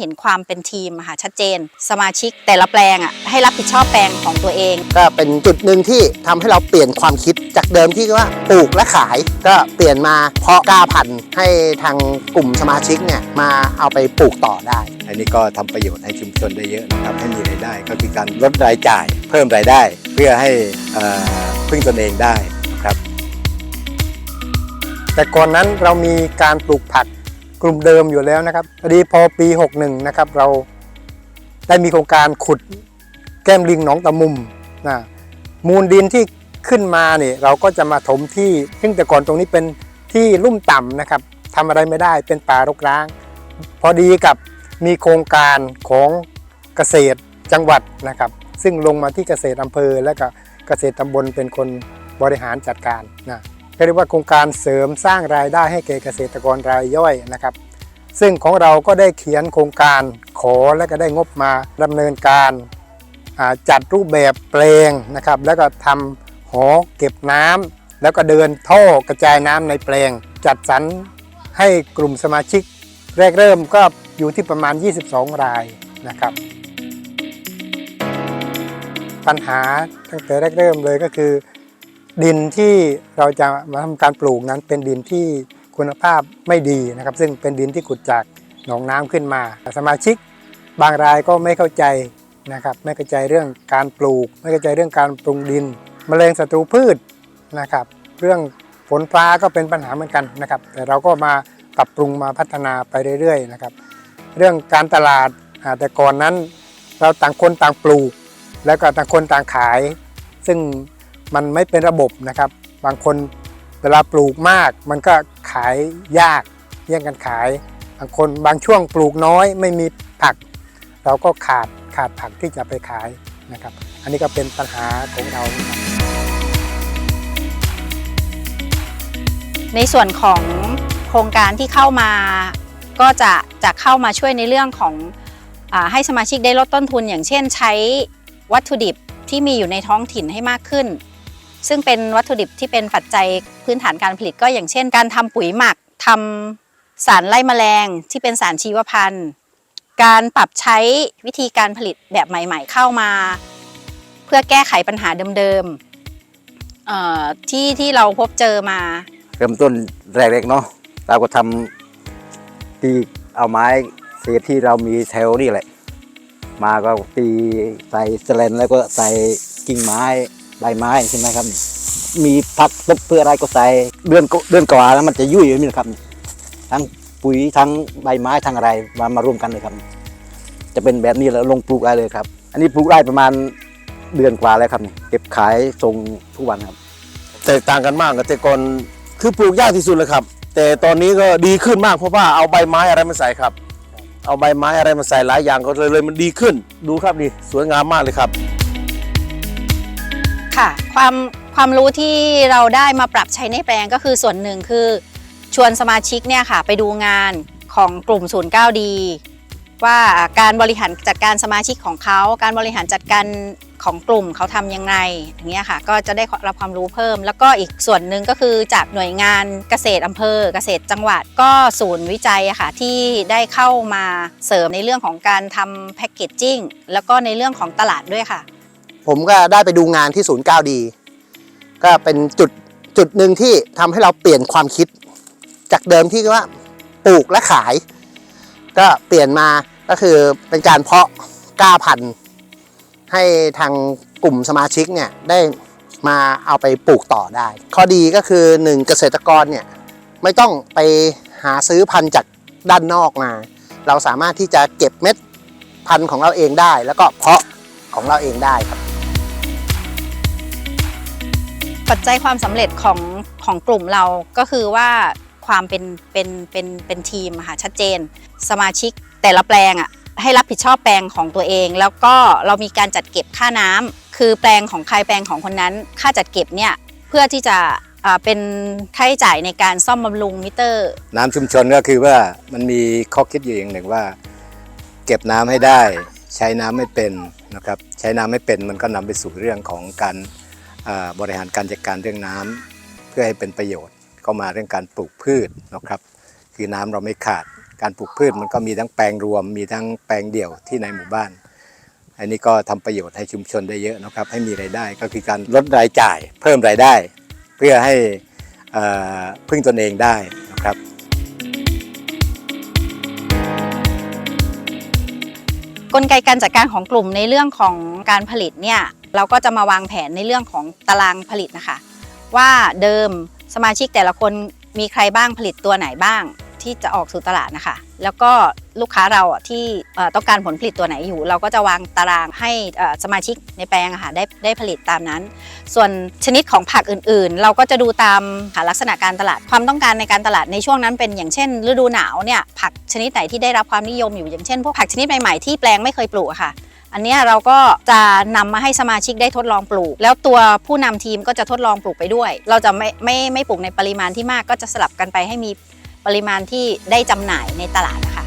เห็นความเป็นทีมอะค่ะชัดเจน สมาชิกแต่ละแปลงอะให้รับผิดชอบแปลงของตัวเอง ก็เป็นจุดหนึ่งที่ทำให้เราเปลี่ยนความคิดจากเดิมที่ว่าปลูกและขาย ก็เปลี่ยนมาเพาะกล้าพันธุ์ให้ทางกลุ่มสมาชิกเนี่ยมาเอาไปปลูกต่อได้ อันนี้ก็ทำประโยชน์ให้ชุมชนได้เยอะนะครับให้มีรายได้ก็คือการลดรายจ่าย เพิ่มรายได้ เพื่อให้เอ่อพึ่งตนเองได้นะครับ แต่ก่อนนั้นเรามีการปลูกผัก กลุ่มเดิมอยู่แล้วนะครับพอดีพอปี 61 นะครับ เราได้มีโครงการขุดแก้มลิงหนองตะมุมนะมูลดินที่ขึ้นมาเนี่ยเราก็จะมาถมที่ซึ่งแต่ก่อนตรงนี้เป็นที่ลุ่มต่ำนะครับทำอะไรไม่ได้เป็นป่ารกร้าง พอดีกับมีโครงการของเกษตรจังหวัดนะครับ ซึ่งลงมาที่เกษตรอำเภอและก็เกษตรตำบลเป็นคนบริหารจัดการนะ เรียกว่าโครงการเสริมสร้างรายได้ให้แก่เกษตรกรรายย่อยนะครับ ซึ่งของเราก็ได้เขียนโครงการขอและก็ได้งบมาดำเนินการจัดรูปแบบแปลงนะครับ แล้วก็ทำหอเก็บน้ำแล้วก็เดินท่อกระจายน้ำในแปลง จัดสรรให้กลุ่มสมาชิก แรกเริ่มก็อยู่ที่ประมาณ 22 รายนะครับ ปัญหาตั้งแต่แรกเริ่มเลยก็คือ ดินที่เราจะมาทำการปลูกนั้นเป็นดินที่คุณภาพไม่ดีนะครับ ซึ่งเป็นดินที่ขุดจากหนองน้ำขึ้นมา สมาชิก บางรายก็ไม่เข้าใจนะครับ ไม่เข้าใจเรื่องการปลูก ไม่เข้าใจเรื่องการปรุงดินแมลงศัตรูพืชนะครับ เรื่องฝนฟ้าก็เป็นปัญหาเหมือนกันนะครับ แต่เราก็มาปรับปรุงมาพัฒนาไปเรื่อยๆนะครับ เรื่องการตลาดแต่ก่อนนั้น เราต่างคนต่างปลูก แล้วก็ต่างคนต่างขาย ซึ่ง มันไม่เป็นระบบนะครับ บางคนเวลาปลูกมาก มันก็ขายยากแย่งกันขาย บางคนบางช่วงปลูกน้อยไม่มีผัก เราก็ขาดขาดผักที่จะไปขายนะครับ อันนี้ก็เป็นปัญหาของเราในส่วนของโครงการที่เข้ามาก็จะจะเข้ามาช่วยในเรื่องของอให้สมาชิกได้ลดต้นทุน อย่างเช่นใช้วัตถุดิบที่มีอยู่ในท้องถิ่นให้มากขึ้น ซึ่งเป็นวัตถุดิบที่เป็นปัจจัยพื้นฐานการผลิตก็อย่างเช่น การทำปุ๋ยหมักทำสารไล่แมลงที่เป็นสารชีวพันธุ์ การปรับใช้วิธีการผลิตแบบใหม่ ๆ เข้ามา เพื่อแก้ไขปัญหาเดิมๆที่ที่เราพบเจอมา เริ่มต้นแรกๆเนาะเราก็ทำที่เอาไม้เศษที่เรามีแถวนี่แหละ มาก็ตีใส่สแลนแล้วก็ใส่กิ่งไม้ ใบไม้ใช่ไหมครับ มีผักตบเพื่ออะไรก็ใส่เดือนเดือนกว่าแล้วมันจะยุ่ยอยู่นี้นะครับ ทั้งปุ๋ยทั้งใบไม้ทั้งอะไรมามารวมกันเลยครับ จะเป็นแบบนี้แล้วลงปลูกได้เลยครับ อันนี้ปลูกได้ประมาณเดือนกว่าแล้วครับเก็บขายส่งทุกวันครับแตกต่างกันมากกับแต่ก่อนคือปลูกยากที่สุดเลยครับ แต่ตอนนี้ก็ดีขึ้นมากเพราะว่าเอาใบไม้อะไรมาใส่ครับ เอาใบไม้อะไรมาใส่หลายอย่างก็เลยเลยมันดีขึ้น ดูครับดีสวยงามมากเลยครับ ค่ะ ความความรู้ที่เราได้มาปรับใช้ในแปลงก็คือส่วนหนึ่งคือ ชวนสมาชิกเนี่ยค่ะ ไปดูงานของกลุ่มศูนย์9ดี ว่าการบริหารจัดการสมาชิกของเขา การบริหารจัดการของกลุ่มเขาทำยังไงอย่างเงี้ยค่ะ ก็จะได้รับความรู้เพิ่ม แล้วก็อีกส่วนหนึ่งก็คือจากหน่วยงานเกษตรอำเภอ เกษตรจังหวัดก็ศูนย์วิจัยค่ะที่ได้เข้ามาเสริมในเรื่องของการทำแพคเกจจิ้งแล้วก็ในเรื่องของตลาดด้วยค่ะ ผมก็ได้ไปดูงานที่ศูนย์9ดีก็เป็นจุดจุดหนึ่งที่ทำให้เราเปลี่ยนความคิด จากเดิมที่ว่าปลูกและขาย ก็เปลี่ยนมาก็คือเป็นการเพาะกล้าพันธุ์ให้ทางกลุ่มสมาชิกเนี่ยได้มาเอาไปปลูกต่อได้ ข้อดีก็คือหนึ่งเกษตรกรเนี่ยไม่ต้องไปหาซื้อพันธุ์จากด้านนอกมา เราสามารถที่จะเก็บเม็ดพันธุ์ของเราเองได้ แล้วก็เพาะของเราเองได้ครับ ปัจจัยความสำเร็จของของกลุ่มเราก็คือว่าความเป็นเป็นเป็นเป็นทีมค่ะชัดเจน สมาชิกแต่ละแปลงอะให้รับผิดชอบแปลงของตัวเอง แล้วก็เรามีการจัดเก็บค่าน้ำคือแปลงของใครแปลงของคนนั้น ค่าจัดเก็บเนี่ยเพื่อที่จะอ่าเป็นค่าใช้จ่ายในการซ่อมบำรุงมิเตอร์ น้ำชุมชนก็คือว่ามันมีข้อคิดอยู่อย่างหนึ่งว่า เก็บน้ำให้ได้ ใช้น้ำไม่เป็นนะครับใช้น้ำไม่เป็นมันก็นำไปสู่เรื่องของการ บริหารการจัดการเรื่องน้ำเพื่อให้เป็นประโยชน์ก็มาเรื่องการปลูกพืชนะครับ คือน้ำเราไม่ขาดการปลูกพืชมันก็มีทั้งแปลงรวม มีทั้งแปลงเดี่ยวที่ในหมู่บ้าน อันนี้ก็ทำประโยชน์ให้ชุมชนได้เยอะนะครับ ให้มีรายได้ก็คือการลดรายจ่าย เพิ่มรายได้ เพื่อให้พึ่งตนเองได้นะครับกลไกการจัดการของกลุ่มในเรื่องของการผลิตเนี่ย เราก็จะมาวางแผนในเรื่องของตารางผลิตนะคะ ว่าเดิมสมาชิกแต่ละคนมีใครบ้างผลิตตัวไหนบ้างที่จะออกสู่ตลาดนะคะ แล้วก็ลูกค้าเราที่ต้องการผลผลิตตัวไหนอยู่ เราก็จะวางตารางให้สมาชิกในแปลงค่ะได้ได้ผลิตตามนั้น ส่วนชนิดของผักอื่นๆ เราก็จะดูตามหาลักษณะการตลาดความต้องการในการตลาดในช่วงนั้นเป็นอย่างเช่น ฤดูหนาวเนี่ยผักชนิดไหนที่ได้รับความนิยมอยู่อย่างเช่นพวกผักชนิดใหม่ๆที่แปลงไม่เคยปลูกค่ะ อันนี้เราก็จะนำมาให้สมาชิกได้ทดลองปลูก แล้วตัวผู้นำทีมก็จะทดลองปลูกไปด้วย เราจะไม่ไม่ไม่ปลูกในปริมาณที่มากก็จะสลับกันไปให้มีปริมาณที่ได้จำหน่ายในตลาดนะคะ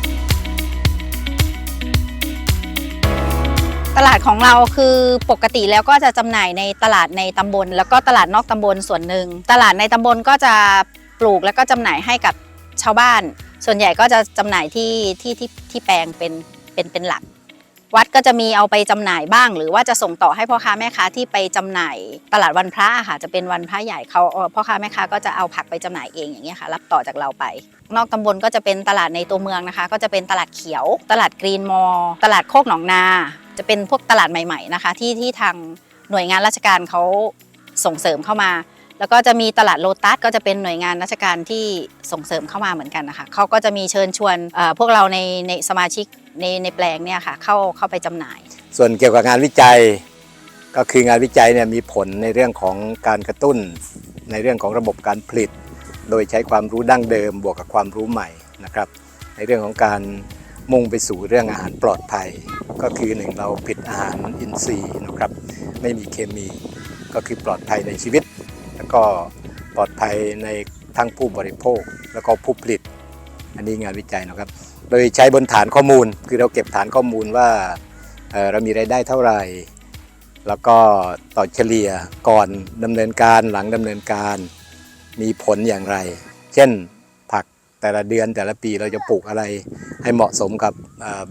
ตลาดของเราคือปกติแล้วก็จะจำหน่ายในตลาดในตำบล แล้วก็ตลาดนอกตำบลส่วนหนึ่ง ตลาดในตำบลก็จะปลูกแล้วก็จำหน่ายให้กับชาวบ้าน ส่วนใหญ่ก็จะจำหน่ายที่ที่ที่ที่แปลงเป็นเป็นเป็นหลัก วัดก็จะมีเอาไปจำหน่ายบ้าง หรือว่าจะส่งต่อให้พ่อค้าแม่ค้าที่ไปจำหน่ายตลาดวันพระค่ะจะเป็นวันพระใหญ่เขาพ่อค้าแม่ค้าก็จะเอาผักไปจำหน่ายเองอย่างเงี้ยค่ะรับต่อจากเราไป นอกตำบลก็จะเป็นตลาดในตัวเมืองนะคะ ก็จะเป็นตลาดเขียว ตลาดกรีนมอลล์ตลาดโคกหนองนา จะเป็นพวกตลาดใหม่ ๆนะคะ ที่ที่ทางหน่วยงานราชการเขาส่งเสริมเข้ามา แล้วก็จะมีตลาดโลตัสก็จะเป็นหน่วยงานราชการที่ส่งเสริมเข้ามาเหมือนกันนะคะเขาก็จะมีเชิญชวนพวกเราในในสมาชิกในในแปลงเนี่ยค่ะเข้าเข้าไปจำหน่าย ส่วนเกี่ยวกับงานวิจัยก็คืองานวิจัยเนี่ยมีผลในเรื่องของการกระตุ้น ในเรื่องของระบบการผลิต โดยใช้ความรู้ดั้งเดิมบวกกับความรู้ใหม่นะครับ ในเรื่องของการมุ่งไปสู่เรื่องอาหารปลอดภัย ก็คือหนึ่งเราผลิตอาหารอินทรีย์นะครับ ไม่มีเคมีก็คือปลอดภัยในชีวิต ก็ปลอดภัยในทั้งผู้บริโภคแล้วก็ผู้ผลิต อันนี้งานวิจัยนะครับ โดยใช้บนฐานข้อมูล คือเราเก็บฐานข้อมูลว่าเเรามีรายได้เท่าไหร่ แล้วก็ต่อเฉลี่ยก่อนดำเนินการหลังดำเนินการมีผลอย่างไร เช่น แต่ละเดือนแต่ละปีเราจะปลูกอะไรให้เหมาะสมกับ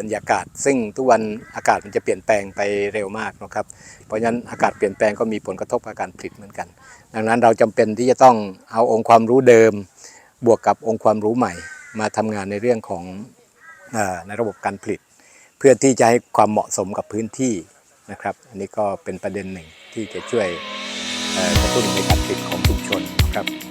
บรรยากาศ ซึ่งทุกวันอากาศมันจะเปลี่ยนแปลงไปเร็วมากนะครับเพราะฉะนั้นอากาศเปลี่ยนแปลงก็มีผลกระทบกับการผลิตเหมือนกัน ดังนั้นเราจำเป็นที่จะต้องเอาองค์ความรู้เดิม บวกกับองค์ความรู้ใหม่ มาทำงานในเรื่องของอในระบบการผลิต เพื่อที่จะให้ความเหมาะสมกับพื้นที่นะครับ อันนี้ก็เป็นประเด็นหนึ่งที่จะช่วยกระตุ้นในการผลิตของชุมชนนะครับ